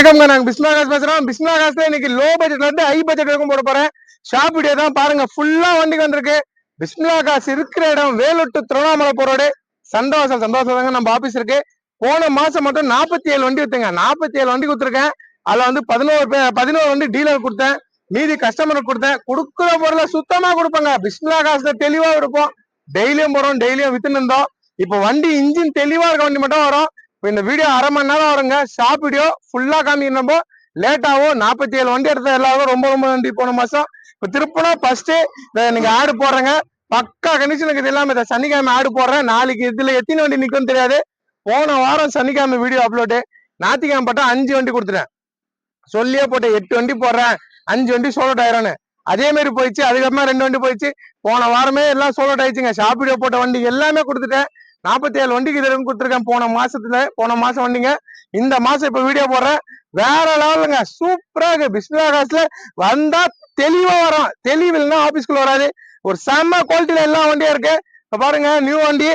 வணக்கம்ங்க நாங்க பிஸ்மிலா காசு பேசுறோம். பிஸ்மிலா காசுல இன்னைக்கு லோ பட்ஜெட்ல இருந்து ஹை பட்ஜெட் வரைக்கும் போட போறேன். ஷாப் வீடியோ தான் பாருங்க. ஃபுல்லா வண்டிக்கு வந்திருக்கு. பிஸ்மிலா காசு இருக்கிற இடம் வேலூர் டு திருவண்ணாமலை போறோடு சந்தோஷம் சந்தோஷம் தாங்க. நம்ம ஆபீஸ் இருக்கு. போன மாசம் மட்டும் நாற்பத்தி ஏழு வண்டி வித்துங்க. நாற்பத்தி ஏழு வண்டி கொடுத்துருக்கேன் அதுல வந்து பதினோரு பேர் பதினோரு வண்டி டீலர் கொடுத்தேன். மீதி கஸ்டமருக்கு கொடுத்தேன். கொடுக்குற பொருளை சுத்தமா கொடுப்பாங்க. பிஸ்மிலா காசுல தெளிவா இருப்போம் டெய்லியும் போறோம். டெய்லியும் வித்துன்னு இருந்தோம். இப்போ வண்டி இன்ஜின் தெளிவா இருக்க வண்டி மட்டும் வரும். இப்போ இந்த வீடியோ அரை மணி நேரம் வருங்க ஷாப் வீடியோ ஃபுல்லா காமிக்கிறப்போ லேட் லேட்டாகவும் நாற்பத்தி ஏழு வண்டி எடுத்த எல்லாரும் ரொம்ப ரொம்ப நன்றி. போன மாசம் இப்போ திருப்பணம் ஃபர்ஸ்ட் நீங்க ஆடு போடுறேங்க. பக்கா கண்டிஷனுக்கு இது இல்லாம இதை சனிக்கிழமை ஆடு போடுறேன். நாளைக்கு இதுல எத்தனை வண்டி நிக்கும் தெரியாது. போன வாரம் சனிக்கிழமை வீடியோ அப்லோடு ஞாத்திக்கிழமை பட்டா அஞ்சு வண்டி கொடுத்துட்டேன். சொல்லியே போட்டேன். எட்டு வண்டி போடுறேன். அஞ்சு வண்டி சோலோட் ஆயிரம்னு அதே மாதிரி போயிடுச்சு. அதுக்கப்புறமா ரெண்டு வண்டி போயிடுச்சு. போன வாரமே எல்லாம் சோலோட் ஆயிடுச்சுங்க. ஷாப் வீடியோ போட்ட வண்டி எல்லாமே கொடுத்துட்டேன். நாற்பத்தி ஏழு வண்டிக்கு இது கொடுத்துருக்கேன். போன மாசத்துல போன மாசம் வண்டிங்க. இந்த மாசம் இப்ப வீடியோ போடுறேன். வேற லெவலுங்க. சூப்பரா இருக்கு. பிஸ்மிலா காசுல வந்தா தெளிவா வரும். தெளிவு இல்லைன்னா ஆபீஸ்க்குள்ள வராது. ஒரு செம்ம குவாலிட்டியில எல்லா வண்டியும் இருக்கு. இப்ப பாருங்க நியூ வண்டி.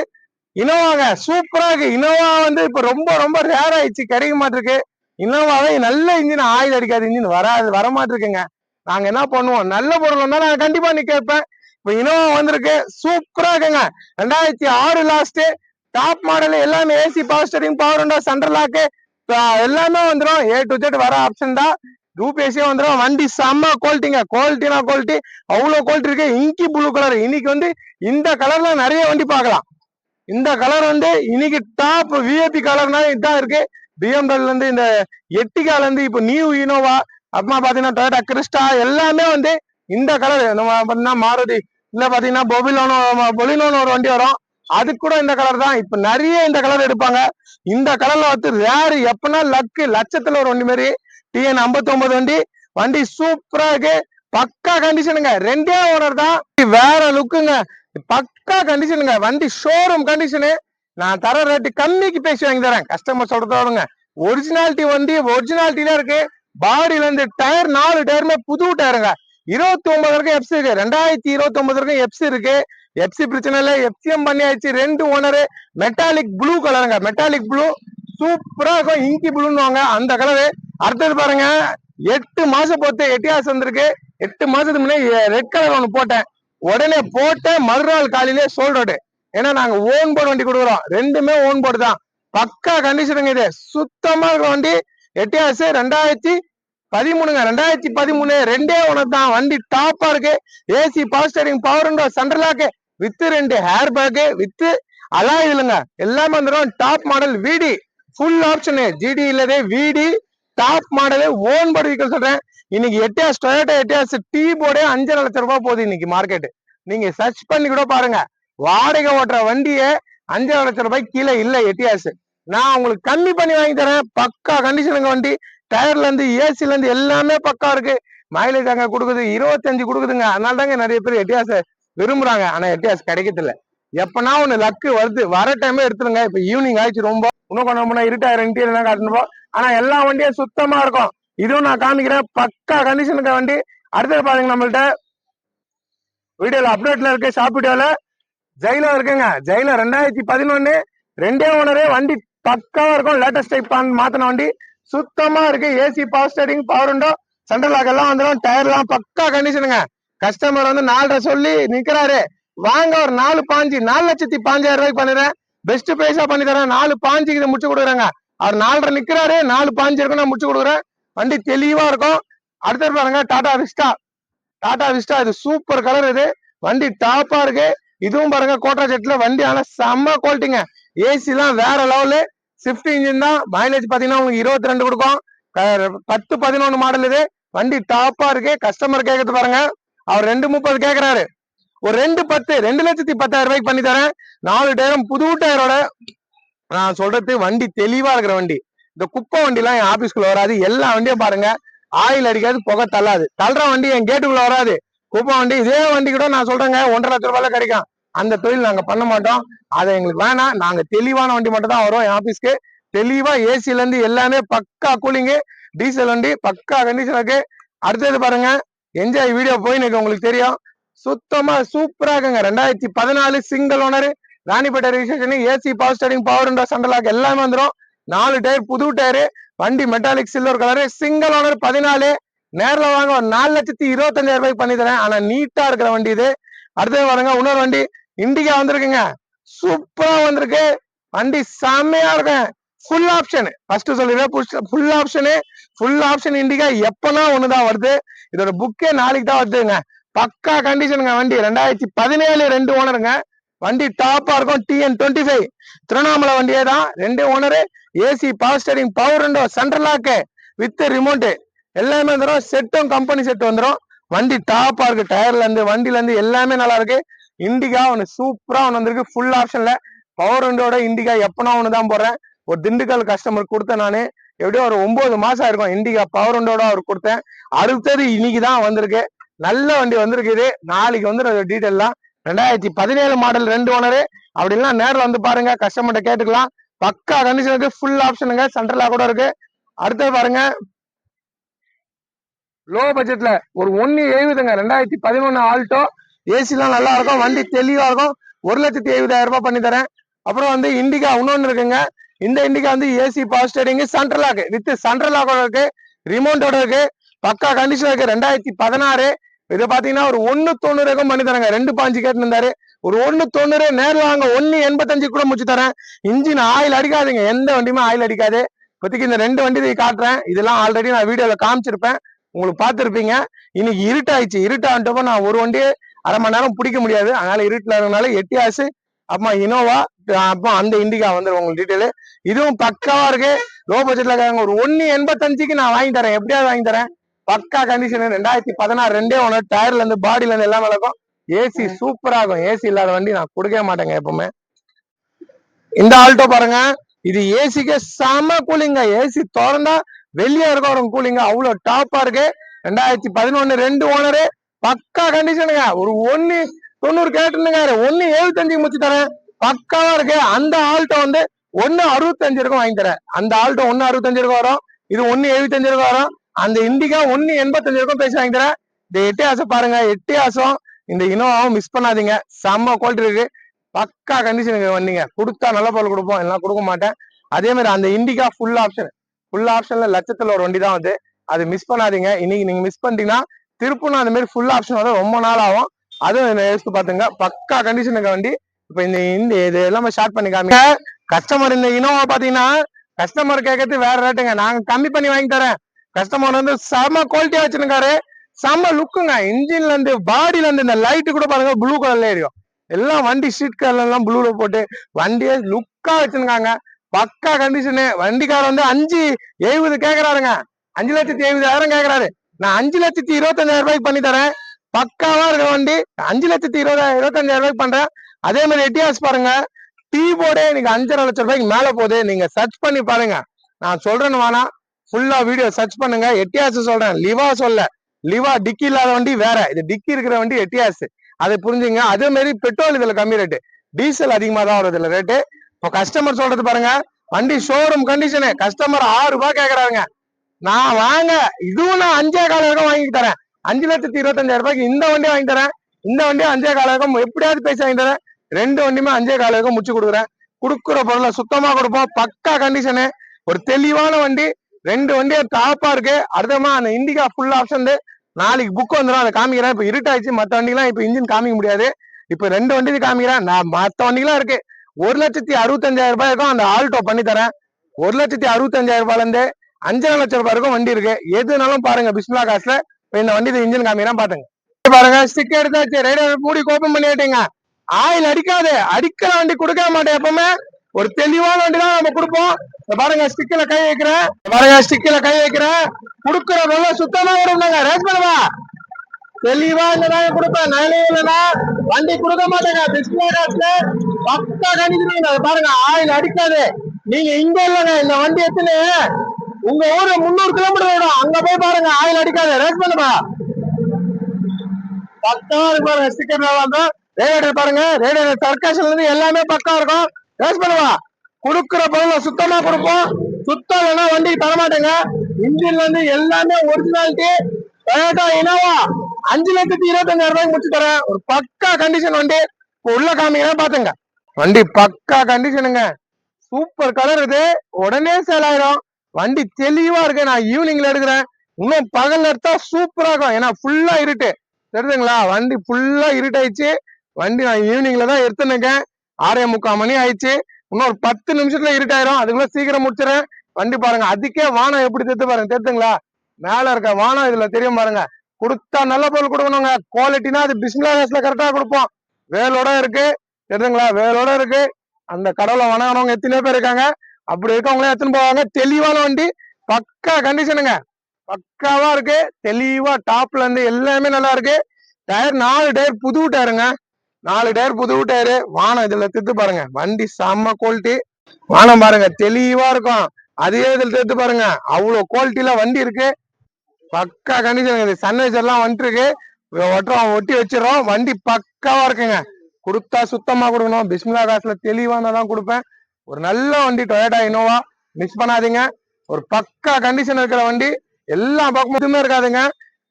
இனோவாங்க சூப்பரா இருக்கு. இனோவா வந்து இப்ப ரொம்ப ரொம்ப ரேர் ஆயிடுச்சு. கிடைக்க மாட்டிருக்கு. இனோவாவே நல்ல இன்ஜின் ஆயில் அடிக்காத இன்ஜின் வராது வர மாட்டிருக்குங்க நாங்க என்ன பண்ணுவோம்? நல்ல பொருள் வந்தா நான் கண்டிப்பா நீ கேட்பேன் இப்ப இனோவா வந்திருக்கு. சூப்பரா இருக்குங்க. ரெண்டாயிரத்தி ஆறு லாஸ்ட் டாப் மாடல் எல்லாமே AC power steering power window center lock எல்லாமே வந்துடும் ஏ டு ஜெட் வர ஆப்ஷன் தான். யூபிஎஸ்சியே வந்துடும் வண்டி செம்ம குவாலிட்டிங்க குவாலிட்டினா குவாலிட்டி அவ்வளோ குவாலிட்டி இருக்கு. இங்கி ப்ளூ கலர் இன்னைக்கு வந்து இந்த கலர்ல நிறைய வண்டி பார்க்கலாம். இந்த கலர் வந்து இன்னைக்கு டாப் விஐபி கலர்னா இதான் இருக்கு. பிஎம்டபிள்யூல இருந்து இந்த எட்டிகால இருந்து இப்போ நியூ இனோவா அப்புறமா பாத்தீங்கன்னா டொயோட்டா கிறிஸ்டா எல்லாமே வந்து இந்த கலர் நம்ம பாத்தீங்கன்னா மாருதி இல்ல பாத்தீங்கன்னா பொபிலோனோ பொலினோன்னு ஒரு வண்டி வரும். அது கூட இந்த கலர் தான். இப்ப நிறைய இந்த கலர் எடுப்பாங்க. இந்த கலர்ல வந்து ரேரு எப்பனா லக்கு லட்சத்துல ஒரு வண்டி மாதிரி டிஎன் ஐம்பத்தி ஒன்பது வண்டி வண்டி சூப்பரா இருக்கு. பக்கா கண்டிஷனுங்க ரெண்டே ஓனர் தான். வேற லுக்குங்க பக்கா கண்டிஷனுங்க வண்டி ஷோரூம் கண்டிஷனு நான் தர ரேட்டு கம்மிக்கு பேசி வாங்கி தரேன் கஸ்டமர் சொல்றதோடுங்க. ஒரிஜினாலிட்டி வண்டி ஒரிஜினாலிட்டில இருக்கு. பாடியில இருந்து டயர் நாலு டயருமே புது டயருங்க இருபத்தி ஒன்பது வரைக்கும் எப்சி இருக்கு. ரெண்டாயிரத்தி இருபத்தி ஒன்பது வரைக்கும் எப்சி இருக்கு. எப்சி பிரச்சனை இல்லை. எப்சிஎம் பண்ணியாச்சு. ரெண்டு ஓனரு மெட்டாலிக் ப்ளூ கலருங்க மெட்டாலிக் ப்ளூ சூப்பரா இருக்கும். இங்கி ப்ளூன்னு அந்த கலரு அடுத்தது பாருங்க. எட்டு மாசம் பொறுத்து எட்டியாஸ் வந்திருக்கு. எட்டு மாசத்துக்கு முன்னே ரெட் கலர் ஒன்று போட்டேன். உடனே போட்டேன் மறுநாள் காலையிலே சோல்டோடு ஏன்னா நாங்க ஓன் போர்டு வண்டி கொடுக்குறோம். ரெண்டுமே ஓன் போர்டு தான். பக்கா கண்டிஷனுங்க இது. சுத்தமா இருக்கிற வண்டி எட்டியாசு ரெண்டாயிரத்தி பதிமூணுங்க ரெண்டாயிரத்தி பதிமூணு ரெண்டே ஒன்று தான் வண்டி டாப்பா இருக்கு. AC power steering power window central lock with ரெண்டு ஹேர் பேக்கு வித்து அலா இல்லைங்க எல்லாமே வந்துடும் top model VD full option GD இல்லதே விடி டாப் மாடலே ஓன் போர்டு சொல்றேன். இன்னைக்கு எட்டியாஸ் டொயோட்டா எட்டியாஸ் டீ போர்டே அஞ்சரை லட்சம் ரூபாய் போகுது இன்னைக்கு மார்க்கெட் நீங்க சர்ச் பண்ணி கூட பாருங்க. வாடகை ஓட்டுற வண்டியே அஞ்சரை லட்சம் ரூபாய் கீழே இல்ல எட்டியாஸ். நான் உங்களுக்கு கம்மி பண்ணி வாங்கி தரேன். பக்கா கண்டிஷனுங்க வண்டி. டயர்ல இருந்து ஏசில இருந்து எல்லாமே பக்கா இருக்கு. மைலேஜ் அங்க கொடுக்குது இருபத்தஞ்சு கொடுக்குதுங்க. அதனால தாங்க நிறைய பேர் எட்டியாஸ் விரும்புறாங்க. ஆனா எட்டியாஸ் கிடைக்கறதுல்ல. எப்பனா ஒண்ணு லக்கு வருது. வர டைமே எடுத்துருங்க. இப்ப ஈவினிங் ஆயிடுச்சு ரொம்ப. இன்னும் கொஞ்சம் போனால் இருட்டாயிரம் இன்டீரியர் தான் காட்டணும் ஆனா எல்லா வண்டியும் சுத்தமா இருக்கும். இதுவும் நான் காமிக்கிறேன். பக்கா கண்டிஷனுக்கு வண்டி. அடுத்தது பாருங்க நம்மள்ட்ட வீடியோல அப்டேட்ல இருக்கு ஷாப் வீடியோல ஜெயிலோ இருக்குங்க. ஜெயிலோ ரெண்டாயிரத்தி பதினொன்னு. ரெண்டே ஓனரே வண்டி பக்காவா இருக்கும். லேட்டஸ்ட் டைப் மாத்தின வண்டி. சுத்தமா இருக்கு. AC power steering power window central lock எல்லாம் வந்துடும் டயர் எல்லாம் பக்கா கண்டிஷனுங்க. கஸ்டமர் வந்து நாலரை சொல்லி நிக்கிறாரு. வாங்க ஒரு நாலு பாஞ்சு நாலு லட்சத்தி பாஞ்சாயிரம் ரூபாய்க்கு பண்ணிடுறேன். பெஸ்ட் பிரைஸா பண்ணி தரேன். நாலு பாஞ்சுக்கு இதை முடிச்சு கொடுக்குறேங்க. அவர் நாலரை நிக்கிறாரு. நாலு பாஞ்சு இருக்கும் நான் முடிச்சு கொடுக்குறேன். வண்டி தெளிவா இருக்கும். அடுத்தது பாருங்க டாடா விஸ்டா டாடா விஸ்டா இது சூப்பர் கலர் இது. வண்டி டாப்பா இருக்கு. இதுவும் பாருங்க கோட்டா செட்ல வண்டி ஆனா செம்ம குவாலிட்டிங்க ஏசி எல்லாம் வேற லெவலு ஸ்விஃப்ட் இன்ஜின் தான். மைலேஜ் பாத்தீங்கன்னா உங்களுக்கு இருபத்தி ரெண்டு கொடுக்கும் பத்து பதினொன்னு மாடல் இது. வண்டி டாப்பா இருக்கு. கஸ்டமர் கேக்குறது பாருங்க. அவர் ரெண்டு முப்பது கேக்குறாரு. ஒரு ரெண்டு பத்து ரெண்டு லட்சத்தி பத்தாயிரம் ரூபாய்க்கு பண்ணி தரேன். நாலு டயரும் புது டயரோட நான் சொல்றது வண்டி தெளிவா இருக்கிற வண்டி. இந்த குப்பை வண்டி எல்லாம் என் ஆபீஸ்க்குள்ள வராது. எல்லா வண்டியும் பாருங்க. ஆயில் அடிக்காது புகை தள்ளாது. தள்ளுற வண்டி என் கேட்டுக்குள்ள வராது. குப்பை வண்டி இதே வண்டி கூட நான் சொல்றேங்க. ஒன்றரை லட்ச ரூபாயில கிடைக்கும். அந்த தொழில் நாங்க பண்ண மாட்டோம். அதை எங்களுக்கு வேணாம். நாங்க தெளிவான வண்டி மட்டும் தான் வரும் என் ஆபீஸ்க்கு. தெளிவா ஏசில இருந்து எல்லாமே பக்கா கூலிங்கு டீசல் வண்டி பக்கா கண்டிஷன் இருக்கு அடுத்தது பாருங்க. என்ஜாய் வீடியோ போயின்னு இருக்கு உங்களுக்கு தெரியும். சுத்தமா சூப்பரா இருக்குங்க. ரெண்டாயிரத்தி பதினாலு single owner Ranipet registration AC power steering power window central lock எல்லாமே வந்துடும் நாலு டயர் புது டயரு. வண்டி metallic silver colour single owner பதினாலு. நேரில் வாங்க ஒரு நாலு லட்சத்தி இருபத்தஞ்சாயிரம் ரூபாய்க்கு பண்ணி தரேன் ஆனா நீட்டா இருக்கிற வண்டி இது. அடுத்தது பாருங்க இன்னொரு வண்டி. இண்டிகா வந்திருக்குங்க. சூப்பரா வந்திருக்கு. வண்டி செம்மையா இருக்கும். ஃபுல் ஆப்ஷன் ஃபர்ஸ்ட் சொல்லிடுறேன் full option full option Indica எப்பனா ஒண்ணுதான் வருது. இதோட புக்கே நாளைக்கு தான் வருதுங்க. பக்கா கண்டிஷனுங்க வண்டி. ரெண்டாயிரத்தி பதினேழு ரெண்டு ஓனருங்க வண்டி டாப்பா இருக்கும். டிஎன் டுவெண்ட்டி ஃபைவ் திருவண்ணாமலை வண்டியே தான். ரெண்டு owner AC power steering power ரெண்டோ சென்ட்ரல் லாக்கு வித் ரிமோட்டு எல்லாமே வந்துடும் செட்டும் கம்பெனி செட் வந்துடும் வண்டி டாப்பா இருக்கு. டயர்ல இருந்து வண்டில இருந்து எல்லாமே நல்லா இருக்கு. இண்டிகா ஒன்று சூப்பரா ஒன்று வந்திருக்கு. ஃபுல் ஆப்ஷன்ல பவர் விண்டோட இண்டிகா எப்பனா ஒன்று தான் போடுறேன். ஒரு திண்டுக்கல் கஸ்டமர் கொடுத்தேன் நானு. எப்படியோ ஒரு ஒன்பது மாசம் இருக்கும் இண்டிகா பவர் விண்டோட அவர் கொடுத்தேன். அடுத்தது இன்னைக்கு தான் வந்திருக்கு. நல்ல வண்டி வந்திருக்கு இது. நாளைக்கு வந்து டீட்டெயிலாம் ரெண்டாயிரத்தி பதினேழு மாடல் ரெண்டு ஓனரு அப்படின்லாம் நேரில் வந்து பாருங்க. கஸ்டமர்கிட்ட கேட்டுக்கலாம். பக்கா கண்டிஷன் இருக்கு. ஃபுல் ஆப்ஷனுங்க சென்ட்ரலா கூட இருக்கு. அடுத்தது பாருங்க. லோ பட்ஜெட்ல ஒரு ஒன்னு எழுபதுங்க ரெண்டாயிரத்தி பதினொன்னு ஆல்டோ ஏசிலாம் நல்லா இருக்கும் வண்டி தெளிவாக இருக்கும். ஒரு லட்சத்தி எழுபதாயிரம் ரூபாய் பண்ணி தரேன். அப்புறம் வந்து இண்டிகா இன்னொன்று இருக்குங்க. இந்த இண்டிகா வந்து AC power steering lock with சென்ட்ரலாக இருக்கு ரிமோட்டோட இருக்கு பக்கா கண்டிஷன் இருக்கு. ரெண்டாயிரத்தி பதினாறு இது பாத்தீங்கன்னா ஒரு ஒண்ணு தொண்ணூறுக்கும் பண்ணி தரேங்க. ரெண்டு பாஞ்சு கேட்டுருந்தாரு. ஒரு ஒன்னு தொண்ணூறு நேரில் வாங்க ஒன்னு எண்பத்தஞ்சு கூட முடிச்சு தரேன். இன்ஜின் ஆயில் அடிக்காதுங்க. எந்த வண்டியுமே ஆயில் அடிக்காது. இப்போதைக்கு இந்த ரெண்டு வண்டி காட்டுறேன். இதெல்லாம் ஆல்ரெடி நான் வீடியோல காமிச்சிருப்பேன். உங்களுக்கு பார்த்துருப்பீங்க. இன்னைக்கு இருட்டாயிடுச்சு. இருட்டாகிட்டப்போ நான் ஒரு வண்டியை அரை மணி நேரம் பிடிக்க முடியாது. அதனால இருட்டில் இருக்கனால எட்டியாசு அப்புறமா இனோவா அப்போ அந்த இண்டிகா வந்துடும் உங்களுக்கு டீட்டெயில் இதுவும் பக்காவா இருக்கு. லோ பட்ஜெட்ல இருக்காங்க. ஒரு ஒன்னு எண்பத்தஞ்சுக்கு நான் வாங்கி தரேன். எப்படியாவது வாங்கி தரேன். பக்கா கண்டிஷன் ரெண்டாயிரத்தி பதினாறு ரெண்டே ஒன்று டயர்ல இருந்து பாடியில இருந்து எல்லாம் இருக்கும் ஏசி சூப்பரா இருக்கும். ஏசி இல்லாத வண்டி நான் கொடுக்கவே மாட்டேங்க எப்பவுமே. இந்த ஆல்டோ பாருங்க. இது ஏசிக்கு செம கூலிங்க. ஏசி திறந்தா வெளியே இருக்க ஒரு கூலிங்க. அவ்வளவு டாப்பா இருக்கு. ரெண்டாயிரத்தி பதினொன்னு ரெண்டு ஓனரு பக்கா கண்டிஷனுங்க ஒரு ஒன்னு தொண்ணூறு கேட்டுனுங்க ஒன்னு எழுபத்தஞ்சுக்கு முடிச்சு தரேன். பக்காவா இருக்கு. அந்த ஆள்கிட்ட வந்து ஒன்னு அறுபத்தஞ்சு இருக்கும் வாங்கி தரேன். அந்த ஆள்கிட்ட ஒன்னு அறுபத்தஞ்சு இருக்கும் வரும். இது ஒன்னு எழுபத்தஞ்சு இருக்கும் வரும். அந்த இண்டிகா ஒன்னு எண்பத்தஞ்சு இருக்கும் பேசி வாங்கி தரேன். இந்த எட்டு பாருங்க. எட்டு ஆசம் இந்த இனோவாவும் மிஸ் பண்ணாதீங்க. செம்ம குவாலிட்டி இருக்கு. பக்கா கண்டிஷனுக்கு வந்தீங்க. கொடுத்தா நல்ல பொருள் கொடுப்போம். எல்லாம் கொடுக்க மாட்டேன். அதே மாதிரி அந்த இண்டிகா ஃபுல் ஆப்ஷன் ஃபுல் ஆப்ஷன்ல லட்சத்துல ஒரு வண்டி தான் வந்து. அது மிஸ் பண்ணாதீங்க. இன்னைக்கு நீங்க மிஸ் பண்ணிட்டீங்கன்னா திருப்பணும் அந்த மாதிரி ஃபுல் ஆப்ஷன் வந்து ரொம்ப நாள் ஆகும். அதுவும் எடுத்து பாத்துங்க. பக்கா கண்டிஷனுக்கு வண்டி. இப்ப இந்த இந்த இது எல்லாமே ஸ்டார்ட் பண்ணி காமிங்க. கஸ்டமர் இந்த இனோவா பாத்தீங்கன்னா கஸ்டமர் கேட்கறது வேற ரேட்டுங்க நாங்க கம்மி பண்ணி வாங்கி தரேன். கஸ்டமர் வந்து செம குவாலிட்டியா வச்சிருக்காரு. செம லுக்குங்க இன்ஜின்ல இருந்து பாடியில இருந்து இந்த லைட்டு கூட பாருங்க ப்ளூ கலர்ல எரியும் எல்லாம் வண்டி ஸ்ட்ரீட் கலர்ல எல்லாம் ப்ளூல போட்டு வண்டியை லுக்கா வச்சிருக்காங்க. பக்கா கண்டிஷனு வண்டிக்காரர் வந்து அஞ்சு எழுபது கேக்குறாருங்க. அஞ்சு லட்சத்தி எழுபதாயிரம் கேக்குறாரு. நான் அஞ்சு லட்சத்தி இருபத்தஞ்சாயிரம் ரூபாய்க்கு பண்ணி தரேன். பக்காவா இருக்கிற வண்டி அஞ்சு லட்சத்தி இருபதாயிரம் இருபத்தஞ்சாயிரம் ரூபாய்க்கு பண்றேன். அதே மாதிரி எட்டியாஸ் பாருங்க. டீ போர்டே இன்னைக்கு அஞ்சரை லட்சம் ரூபாய்க்கு மேல போகுது. நீங்க சர்ச் பண்ணி பாருங்க. நான் சொல்றேன்னு வேணா ஃபுல்லா வீடியோ சர்ச் பண்ணுங்க. எட்டியாஸ் சொல்றேன். லிவா சொல்ல. லிவா டிக்கி இல்லாத வண்டி வேற. இது டிக்கி இருக்கிற வண்டி எட்டியாஸ் அதை புரிஞ்சுங்க. அதே மாதிரி பெட்ரோல் இதுல கம்மி ரேட்டு டீசல் அதிகமா தான் வருது இதுல ரேட்டு இப்போ கஸ்டமர் சொல்றது பாருங்க. வண்டி ஷோரூம் கண்டிஷனு கஸ்டமர் ஆறு ரூபாய் கேக்குறாங்க நான் வாங்க. இதுவும் நான் அஞ்சே கால வரைக்கும் வாங்கி தரேன். அஞ்சு லட்சத்தி இருபத்தஞ்சாயிரம் ரூபாய்க்கு இந்த வண்டியை வாங்கி தரேன். இந்த வண்டியை அஞ்சே கால வரைக்கும் எப்படியாவது பேசி வாங்கி தரேன். ரெண்டு வண்டியுமே அஞ்சே கால வரைக்கும் முடிச்சு கொடுக்குறேன். கொடுக்குற பொருளை சுத்தமா கொடுப்போம். பக்கா கண்டிஷனு ஒரு தெளிவான வண்டி. ரெண்டு வண்டியை டாப்பா இருக்கு. அடுத்தமா அந்த இண்டிகா ஃபுல் ஆப்ஷன் நாளைக்கு புக் வந்துடும் அதை காமிக்கிறேன். இப்ப இருட்டாயிடுச்சு. மற்ற வண்டிலாம் இப்ப இன்ஜின் காமிக்க முடியாது. இப்ப ரெண்டு வண்டி காமிக்கிறேன். நான் மற்ற வண்டிலாம் இருக்கு. ஒரு லட்சத்தி அறுபத்தஞ்சாயிரம் ரூபாய் இருக்கும் அந்த ஆல்டோ பண்ணி தரேன். ஒரு லட்சத்தி அறுபத்தஞ்சாயிரம் ரூபாயிலேருந்து அஞ்சரை லட்சம் ரூபாய் இருக்கும் வண்டி இருக்கு. எதுனாலும் பாருங்க பிஸ்மிலா காசுல இந்த வண்டி இன்ஜின் காமிக்கிறேன் பாத்துங்க பாருங்க ஸ்டிக் எடுத்தாச்சு ரைடர் மூடி ஓபன் பண்ணிட்டீங்க ஆயில் அடிக்காது அடிக்கிற வண்டி கொடுக்க மாட்டேன் எப்பவுமே. ஒரு தெளிவான வண்டி தான் நம்ம கொடுப்போம். பாருங்க ஸ்டிக்ல கை வைக்கிறேன். பாருங்க ஸ்டிக்ல கை வைக்கிறேன். கொடுக்குற போது சுத்தமா விடுங்க ரேஸ் பண்ணுவா? தெளிவா இல்லைனா கொடுப்பேன். நானே இல்லைனா வண்டி கொடுக்க மாட்டேங்க. டிஸ்பிளே காசுல பக்கா கணிக்கிறீங்க. பாருங்க ஆயில் அடிக்காது. நீங்க இங்க இல்லைங்க இந்த வண்டி எத்தனை? உங்க ஊரு முந்நூறு கிலோமீட்டர் வரும் அங்க போய் பாருங்க ஆயில் அடிக்காது. ரேஸ் பண்ணுப்பா பக்கமா இருக்கு பாருங்க ஸ்டிக்கர் வந்து. ரேடியேட்டர் பாருங்க. ரேடியேட்டர் சர்க்கஸ்ல இருந்து எல்லாமே பக்கா இருக்கும். ரேஸ் பண்ணுவா கொடுக்குற பொருளை சுத்தமா கொடுப்போம். சுத்தம் இல்லைன்னா வண்டிக்கு தர மாட்டேங்க. இன்ஜின்ல இருந்து எல்லாமே ஒரிஜினாலிட்டி டொயோட்டா இனோவா அஞ்சு லட்சத்தி இருபத்தஞ்சாயிரம் ரூபாய்க்கு முடிச்சு தரேன். ஒரு பக்கா கண்டிஷன் வண்டி. உள்ள காமிக்கிறேன் பாத்துங்க. வண்டி பக்கா கண்டிஷனுங்க சூப்பர் கலர் இது. உடனே சேல் ஆயிரும். வண்டி தெளிவா இருக்கு. நான் ஈவினிங்ல எடுக்கிறேன். இன்னும் பகல்ல எடுத்தா சூப்பரா இருக்கும். ஏன்னா ஃபுல்லா இருட்டு. தெரியுதுங்களா? வண்டி ஃபுல்லா இருட்டாயிடுச்சு. வண்டி நான் ஈவினிங்ல தான் எடுத்துனுக்கேன் ஆறே முக்கால் மணி ஆயிடுச்சு. இன்னும் ஒரு பத்து நிமிஷத்துல இருட்டாயிரும். அதுக்குள்ள சீக்கிரம் முடிச்சிடறேன். வண்டி பாருங்க. அதுக்கே வானம் எப்படி தெரித்து பாருங்க. தெரியுதுங்களா? மேல இருக்க வானம் இதுல தெரியும் பாருங்க. கொடுத்தா நல்ல பொருள் கொடுக்கணுங்க. குவாலிட்டினா அது பிஸ்மிலாஸ்ல கரெக்டா கொடுப்போம். வேலோட இருக்கு. தெரியுதுங்களா? வேலோட இருக்கு. அந்த கடவுளை வணங்கினவங்க எத்தனையோ பேர் இருக்காங்க. அப்படி இருக்கவங்களே எடுத்துன்னு போவாங்க. தெளிவான வண்டி பக்கா கண்டிஷனுங்க பக்காவா இருக்கு. தெளிவா டாப்ல இருந்து எல்லாமே நல்லா இருக்கு. டயர் நாலு டயர் புது டயருங்க நாலு டயர் புது டயரு வானம் இதுல திட்டு பாருங்க. வண்டி செம்ம குவாலிட்டி வானம் பாருங்க தெளிவா இருக்கும். அதே இதுல திட்டு பாருங்க. அவ்வளவு குவாலிட்டில வண்டி இருக்கு. பக்கா கண்டிஷன் இது சன்வைசர் எல்லாம் ஒட்டுறோம் ஒட்டி வச்சிடறோம். வண்டி பக்காவா இருக்குங்க. கொடுத்தா சுத்தமா கொடுக்கணும். பிஸ்மிலா காசுல தெளிவானதான் கொடுப்பேன். ஒரு நல்ல வண்டி டொயோட்டா இனோவா மிஸ் பண்ணாதீங்க. ஒரு பக்கா கண்டிஷன் இருக்கிற வண்டி எல்லா பக்கமும் இருக்காதுங்க.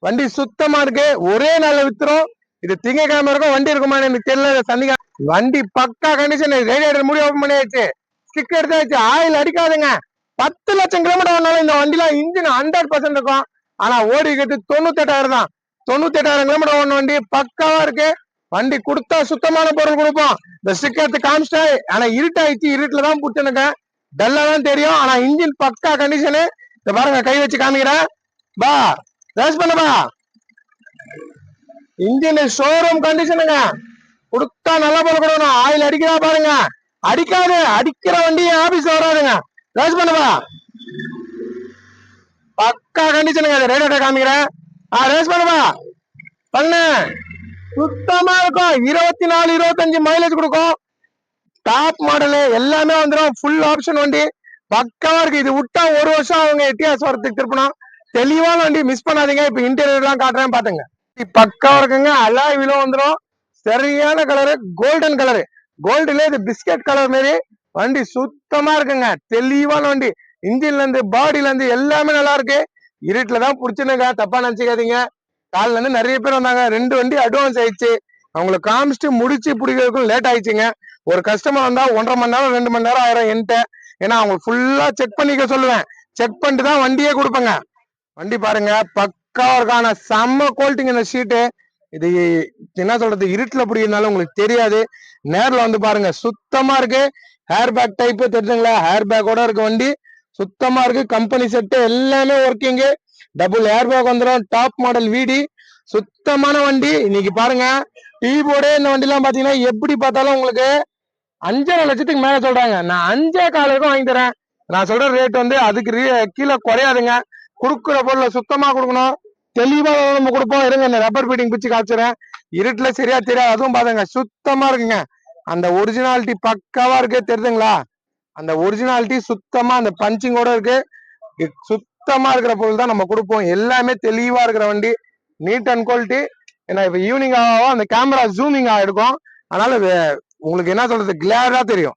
வண்டி சுத்தமா இருக்கு. ஒரே நாள்ல வித்துரும். இது திங்கக்கிழமை இருக்கும் வண்டி இருக்குமா எனக்கு தெரியல. சந்திக்க வண்டி பக்கா கண்டிஷன் ரேடியேட்டர் மூடி ஓபன் பண்ணியாச்சு. ஸ்டிக் எடுத்தாச்சு. ஆயில் அடிக்காதுங்க. பத்து லட்சம் கிலோமீட்டர் வந்தாலும் இந்த வண்டிலாம் இன்ஜின் ஹண்ட்ரட் பர்சன்ட் இருக்கும். ஆனா ஓடிக்கிட்டு தொண்ணூத்தி எட்டாயிரம் தான். தொண்ணூத்தி எட்டாயிரம் கிலோமீட்டர் ஓடின வண்டி பக்காவா இருக்கு. வண்டி கொடுத்தா சுத்தமான பொருள் கொடுப்போம். இந்த சிக்கத்து காமிச்சிட்டா ஆனா இருட்டாயிடுச்சு இருட்டுல தான் புட்டுனுக்கேன் டல்லா தான் தெரியும். ஆனா இன்ஜின் பக்கா கண்டிஷனு இந்த பாருங்க கை வச்சு காமிக்கிறேன். பா ரேஸ் பண்ணபா இன்ஜின் ஷோரூம் கண்டிஷனுங்க கொடுத்தா நல்ல பொருள் கொடுக்கணும். ஆயில் அடிக்கிறா பாருங்க. அடிக்காது. அடிக்கிற வண்டி ஆபீஸ் வராதுங்க. ரேஸ் பண்ணுவா பக்கா கண்டிஷனுங்க அது காமிக்கிறேன். ஆ ரேஸ் பண்ணுவா பண்ணு. சுத்தமா இருக்கும். இருபத்தி நாலு இருபத்தஞ்சு மைலேஜ் கொடுக்கும் டாப் மாடலு எல்லாமே வந்துடும் ஃபுல் ஆப்ஷன் வண்டி. பக்காவா இருக்கு. இது விட்டா ஒரு வருஷம் அவங்க எட்டியாஸ் வரத்துக்கு திருப்பணும். தெளிவான வண்டி மிஸ் பண்ணாதீங்க. இப்ப இன்டீரியர் எல்லாம் காட்டுறேன் பாத்துங்க. பக்காவா இருக்குங்க. அலாய் வந்துடும் சரியான கலரு கோல்டன் கலரு கோல்டுல இது பிஸ்கட் கலர் மாதிரி வண்டி சுத்தமா இருக்குங்க. தெளிவான வண்டி. இன்ஜின்ல இருந்து பாடியில இருந்து எல்லாமே நல்லா இருக்கு. இருட்டுல தான் புடிச்சுனுங்க தப்பா நினைச்சுக்காதீங்க. காலைல இருந்து நிறைய பேர் வந்தாங்க. ரெண்டு வண்டி அட்வான்ஸ் ஆயிடுச்சு. அவங்களை காமிச்சிட்டு முடிச்சு பிடிக்கிறதுக்கும் லேட் ஆயிடுச்சுங்க. ஒரு கஸ்டமர் வந்தா ஒன்றரை மணி நேரம் ரெண்டு மணி நேரம் ஆயிரம் என்கிட்ட. ஏன்னா அவங்க ஃபுல்லா செக் பண்ணிக்க சொல்லுவேன். செக் பண்ணிட்டு தான் வண்டியே கொடுப்பேங்க. வண்டி பாருங்க பக்காவா இருக்கான செம்ம குவாலிட்டிங்க இந்த ஷீட்டு இது என்ன சொல்றது? இருட்டுல பிடிக்கிறதுனால உங்களுக்கு தெரியாது. நேர்ல வந்து பாருங்க சுத்தமா இருக்கு. ஹேர் பேக் டைப் தெரிஞ்சுங்களா ஹேர் பேக்கோட இருக்க வண்டி. சுத்தமா இருக்கு. கம்பெனி செட்டு எல்லாமே ஒர்க்கிங்கு டபுள் ஏர் பேக் வந்துடும் டாப் மாடல் வீடி. சுத்தமான வண்டி. இன்னைக்கு பாருங்க. டீ போர்டே இந்த வண்டிலாம் பாத்தீங்கன்னா எப்படி பார்த்தாலும் உங்களுக்கு அஞ்சரை லட்சத்துக்கு மேல சொல்றாங்க. நான் அஞ்சே காலுக்கும் வாங்கி தரேன். நான் சொல்ற ரேட் வந்து அதுக்கு கீழே குறையாதுங்க. கொடுக்குற பொருளை சுத்தமா கொடுக்கணும். தெளிவா நம்ம கொடுப்போம். இருங்க இந்த ரப்பர் பீட்டிங் பிச்சு காய்ச்சுறேன் இருட்டுல சரியா தெரியாது. அதுவும் பாருங்க சுத்தமா இருக்குங்க. அந்த ஒரிஜினாலிட்டி பக்காவா இருக்கு தெரியுதுங்களா? அந்த ஒரிஜினாலிட்டி சுத்தமா அந்த பஞ்சிங்கோட இருக்கு. சுத் சுத்தமா இருக்கிற பொருள் தான் நம்ம கொடுப்போம். எல்லாமே தெளிவா இருக்கிற வண்டி நீட் அண்ட் குவாலிட்டி ஏன்னா இப்ப ஈவினிங் ஆகும் அந்த கேமரா ஜூமிங் ஆகிருக்கும் அதனால உங்களுக்கு என்ன சொல்றது கிளியரா தெரியும்.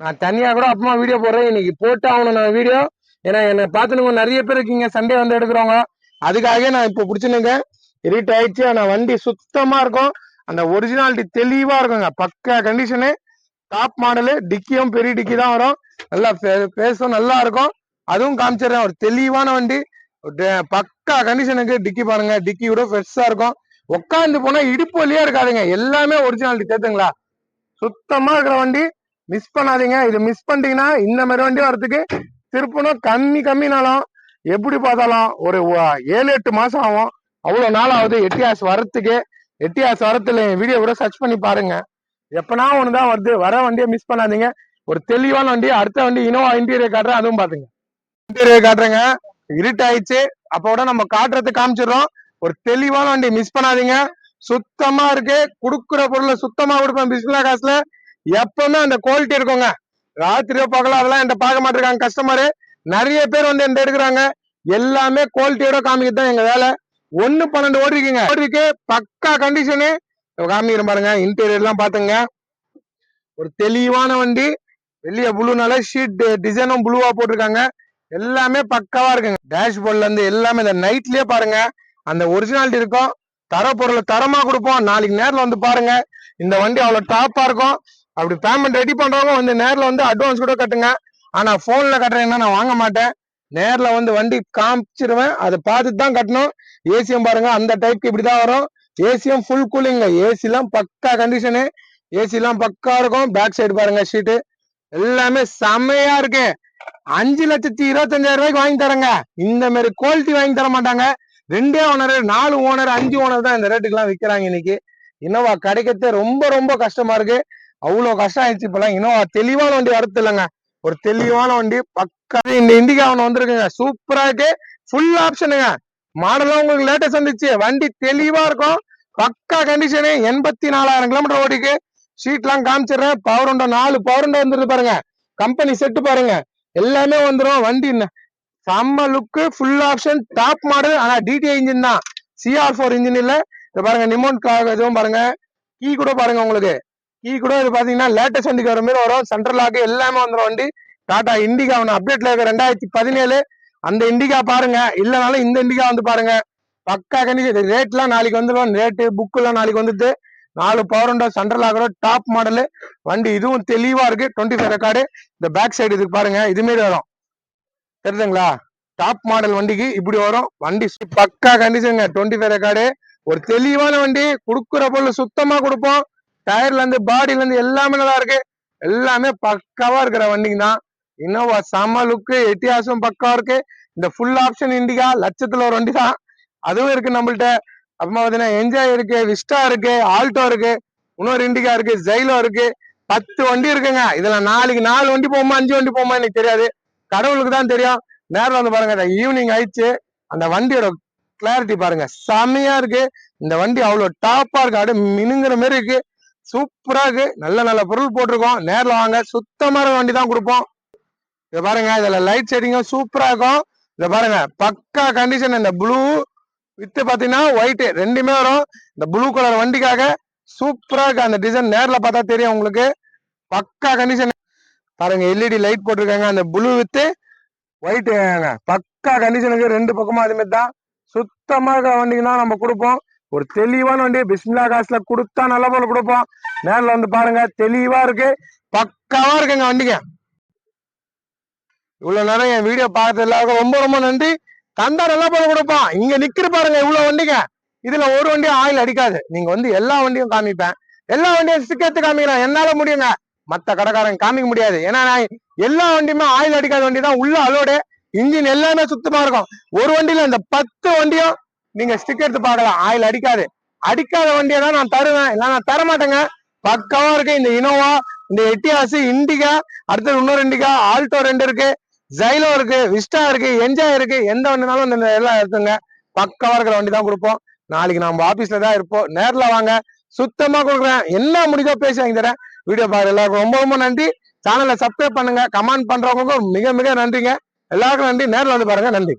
நான் தனியா கூட அப்புறமா வீடியோ போடுறேன். இன்னைக்கு போட்டு ஆகணும் நான் வீடியோ ஏன்னா என்னை பார்த்துனுங்க நிறைய பேர் இருக்கீங்க. சண்டே வந்து எடுக்கிறவங்க. அதுக்காக நான் இப்போ பிடிச்சினுங்க. இருட் ஆயிடுச்சு. ஆனா வண்டி சுத்தமா இருக்கும். அந்த ஒரிஜினாலிட்டி தெளிவா இருக்குங்க. பக்கா கண்டிஷனு டாப் மாடலு டிக்கியும் பெரிய டிக்கி தான் வரும். நல்லா பேசும். நல்லா இருக்கும். அதுவும் காமிச்சிடுறேன். ஒரு தெளிவான வண்டி. பக்கா கண்டிஷனுக்கு டிக்கி பாருங்க. டிக்கி கூட ஃப்ரெஷ்ஷா இருக்கும். உட்காந்து போனா இடுப்பு வழியா இருக்காதுங்க. எல்லாமே ஒரிஜினாலிட்டி சேர்த்துங்களா சுத்தமா இருக்கிற வண்டி. மிஸ் பண்ணாதீங்க. இது மிஸ் பண்ணிட்டீங்கன்னா இந்த மாதிரி வண்டி வரதுக்கு திருப்பணும். கம்மி கம்மினாலும் எப்படி பார்த்தாலும் ஒரு ஏழு எட்டு மாசம் ஆகும். அவ்வளவு நாள் ஆகுது எட்டியாஸ் வரத்துக்கு எட்டியாஸ் வரத்துல வீடியோ கூட சர்ச் பண்ணி பாருங்க. எப்பனா ஒண்ணுதான் வருது. வர வண்டியை மிஸ் பண்ணாதீங்க. ஒரு தெளிவான வண்டி. அடுத்த வண்டி இனோவா இன்டீரியர் காட்டுறேன். அதுவும் பாத்துங்க இன்டீரியர் காட்டுறேங்க. இருட்டாயிடுச்சு. ஆயிடுச்சு அப்ப நம்ம காட்டுறது காமிச்சிடுறோம். ஒரு தெளிவான வண்டி மிஸ் பண்ணாதீங்க. சுத்தமா இருக்கு. குடுக்குற பொருளை சுத்தமா கொடுப்பேன் பிஸ்மிலா காசுல. எப்பவுமே அந்த குவாலிட்டி இருக்குங்க. ராத்திரியோ பகலோ அதெல்லாம் என்கிட்ட பார்க்க மாட்டிருக்காங்க கஸ்டமரு நிறைய பேர் வந்து என்கிட்ட எடுக்கிறாங்க. எல்லாமே குவாலிட்டியோட காமிக்கிறது தான் எங்க வேலை. ஒன்னு பன்னெண்டு ஓடி இருக்குங்க ஓடி இருக்கு பக்கா கண்டிஷனு காமிக்கிறேன் பாருங்க. இன்டீரியர் எல்லாம் பாத்துங்க ஒரு தெளிவான வண்டி. வெளியே ப்ளூனால ஷீட் டிசைனும் ப்ளூவா போட்டிருக்காங்க. எல்லாமே பக்காவா இருக்குங்க. டேஷ்போர்ட்ல இருந்து எல்லாமே இந்த நைட்லயே பாருங்க. அந்த ஒரிஜினாலிட்டி இருக்கும். தர பொருளை தரமா கொடுப்போம். நாளைக்கு நேரில் வந்து பாருங்க. இந்த வண்டி அவ்வளவு டாப்பா இருக்கும். அப்படி பேமெண்ட் ரெடி பண்றவங்க வந்து நேரில் வந்து அட்வான்ஸ் கூட கட்டுங்க. ஆனா போன்ல கட்டுறீங்கன்னா நான் வாங்க மாட்டேன். நேர்ல வந்து வண்டி காமிச்சிருவேன். அதை பார்த்துட்டு தான் கட்டணும். ஏசியும் பாருங்க. அந்த டைப்க்கு இப்படிதான் வரும். ஏசியும் ஃபுல் கூலிங்க ஏசி எல்லாம் பக்கா கண்டிஷனு ஏசி எல்லாம் பக்கா இருக்கும். பேக் சைடு பாருங்க ஷீட்டு எல்லாமே செம்மையா இருக்கு. அஞ்சு லட்சத்தி இருபத்தஞ்சாயிரம் ரூபாய்க்கு வாங்கி தரேங்க. இந்த மாதிரி குவாலிட்டி வாங்கி தர மாட்டாங்க. ரெண்டே ஓனர் நாலு ஓனர் அஞ்சு ஓனர் தான் இந்த ரேட்டுக்கு விற்கிறாங்க இன்னைக்கு. இனோவா கிடைக்கிறதே ரொம்ப ரொம்ப கஷ்டமா இருக்கு. அவ்வளவு கஷ்டம் ஆயிடுச்சு இப்பெல்லாம் இனோவா தெளிவான வண்டி வரது இல்லைங்க. ஒரு தெளிவான வண்டி பக்கா இந்த இண்டிகா ஒன்று வந்திருக்குங்க. சூப்பரா இருக்கு. ஃபுல் ஆப்ஷனுங்க மாடலும் உங்களுக்கு லேட்டஸ்ட் வந்துச்சு. வண்டி தெளிவா இருக்கும். பக்கா கண்டிஷனு எண்பத்தி நாலாயிரம் கிலோமீட்டர் ஓடிக்கு. ஷீட்லாம் காமிச்சிடுறேன். பவர் உண்டா? நாலு பவர் உண்டா வந்துருது பாருங்க. கம்பெனி செட்டு பாருங்க. எல்லாமே வந்துடும் வண்டி செம்ம look full option top model ஆனால் டிடிஐ இன்ஜின் தான். சிஆர் ஃபோர் இன்ஜின் இல்லை. இது பாருங்க நிமோன் இதுவும் பாருங்க. கீ கூட பாருங்க உங்களுக்கு. கீ கூட இது பார்த்தீங்கன்னா லேட்டஸ்ட் வண்டிக்கு வர மாதிரி வரும். சென்ட்ரல் லாக் எல்லாமே வந்துடும் வண்டி. டாடா இண்டிகா ஒன்று அப்டேட்ல இருக்க. ரெண்டாயிரத்தி பதினேழு. அந்த இண்டிகா பாருங்க. இல்லைனாலும் இந்த இண்டிகா வந்து பாருங்க. பக்கா கண்டிச்சு ரேட்லாம் நாளைக்கு வந்துடும் ரேட்டு புக்குலாம் நாளைக்கு வந்துட்டு நாலு பவர் உண்டா? சென்ட்ரல் ஆகிற டாப் மாடலு வண்டி இதுவும் தெளிவா இருக்கு. டுவெண்ட்டி ஃபைவ் ரெக்கார்டு இந்த பேக் சைடு இதுக்கு பாருங்க. இது மாரி வரும். தெரியுதுங்களா? டாப் மாடல் வண்டிக்கு இப்படி வரும். வண்டி பக்கா கண்டிஷனுங்க டுவெண்ட்டி ஃபைவ் ரெக்கார்டு ஒரு தெளிவான வண்டி. கொடுக்குற பொருள் சுத்தமா கொடுப்போம். டயர்ல இருந்து இருந்து எல்லாமே நல்லா இருக்கு. எல்லாமே பக்காவா இருக்கிற வண்டிங்க தான். இன்னோவா செம லுக்கு எட்டியாசம் பக்காவாக இருக்கு. இந்த ஃபுல் ஆப்ஷன் இண்டிகா லட்சத்துல ஒரு வண்டி தான். அதுவும் இருக்கு நம்மள்ட்ட. அப்புறமா பாத்தீங்கன்னா என்ஜாய் இருக்கு விஸ்டா இருக்கு ஆல்டோ இருக்கு இன்னொரு இண்டிகா இருக்கு ஜைலோ இருக்கு பத்து வண்டி இருக்குங்க. இதுல நாளைக்கு நாலு வண்டி போகுமா அஞ்சு வண்டி போகுமா எனக்கு தெரியாது. கடவுளுக்கு தான் தெரியும். நேரில் வந்து பாருங்க ஈவினிங் ஆயிடுச்சு. அந்த வண்டியோட கிளாரிட்டி பாருங்க. செம்மையா இருக்கு. இந்த வண்டி அவ்வளோ டாப்பா இருக்கு. அப்படியே மினுங்கிற மாதிரி இருக்கு. சூப்பரா இருக்கு. நல்ல நல்ல பொருள் போட்டிருக்கோம். நேரில் வாங்க. சுத்தமான வண்டி தான் கொடுப்போம். இதை பாருங்க இதுல லைட் செட்டிங்கும் சூப்பரா இருக்கும். இதை பாருங்க பக்கா கண்டிஷன் இந்த ப்ளூ வித்து பாத்தீங்கன்னா ஒயிட் ரெண்டுமே வரும். இந்த ப்ளூ கலர் வண்டிக்காக சூப்பரா இருக்கு. அந்த டிசைன் நேர்ல பார்த்தா தெரியும் உங்களுக்கு. பக்கா கண்டிஷன் பாருங்க எல்இடி லைட் போட்டிருக்காங்க. அந்த ப்ளூ வித்து ஒயிட் பக்கா கண்டிஷனுக்கு ரெண்டு பக்கமும் அது தான். சுத்தமா இருக்கிற வண்டிங்கன்னா நம்ம கொடுப்போம். ஒரு தெளிவான வண்டி பிஸ்மிலா காசுல கொடுத்தா நல்ல போல கொடுப்போம். நேர்ல வந்து பாருங்க தெளிவா இருக்கு. பக்காவா இருக்குங்க வண்டிங்க. இவ்வளவு நேரம் என் வீடியோ பார்த்தது எல்லாருக்கும் ரொம்ப ரொம்ப நன்றி. தந்தா நல்லா போல கொடுப்பான். இங்க நிக்கிற பாருங்க இவ்வளவு வண்டிங்க. இதுல ஒரு வண்டியும் ஆயில் அடிக்காது. நீங்க வந்து எல்லா வண்டியும் காமிப்பேன். எல்லா வண்டியும் சிக்கத்து காமிக்கலாம் என்னால முடியுங்க? மத்த கடைக்காரங்க காமிக்க முடியாது. ஏன்னா நான் எல்லா வண்டியுமே ஆயில் அடிக்காத வண்டி தான். உள்ள அலோடு இன்ஜின் எல்லாமே சுத்தமா இருக்கும். ஒரு வண்டியில இந்த பத்து வண்டியும் நீங்க ஸ்டிக் எடுத்து பார்க்கலாம். ஆயில் அடிக்காது. அடிக்காத வண்டியை தான் நான் தருவேன். இல்ல நான் தர மாட்டேங்க. பக்கமா இருக்கு. இந்த இனோவா இந்த எட்டியாசு இண்டிகா அடுத்தது இன்னொரு இண்டிகா ஆல்டோ ரெண்டு இருக்கு. ஜைலோ இருக்கு விஸ்டா இருக்கு என்ஜாய் இருக்கு. எந்த வண்டினாலும் இந்த எல்லாம் எடுத்துங்க. பக்கவா இருக்கிற வண்டி தான் கொடுப்போம். நாளைக்கு நம்ம ஆபீஸ்ல தான் இருப்போம். நேர்ல வாங்க. சுத்தமா கொடுக்குறேன். என்ன முடிஞ்சோ பேசி வாங்கி தரேன். வீடியோ பாரு எல்லாருக்கும் ரொம்ப ரொம்ப நன்றி. சேனலை சப்ஸ்கிரைப் பண்ணுங்க. கமெண்ட் பண்றவங்களுக்கும் மிக மிக நன்றிங்க. எல்லாருக்கும் நன்றி. நேர்ல வந்து பாருங்க. நன்றி.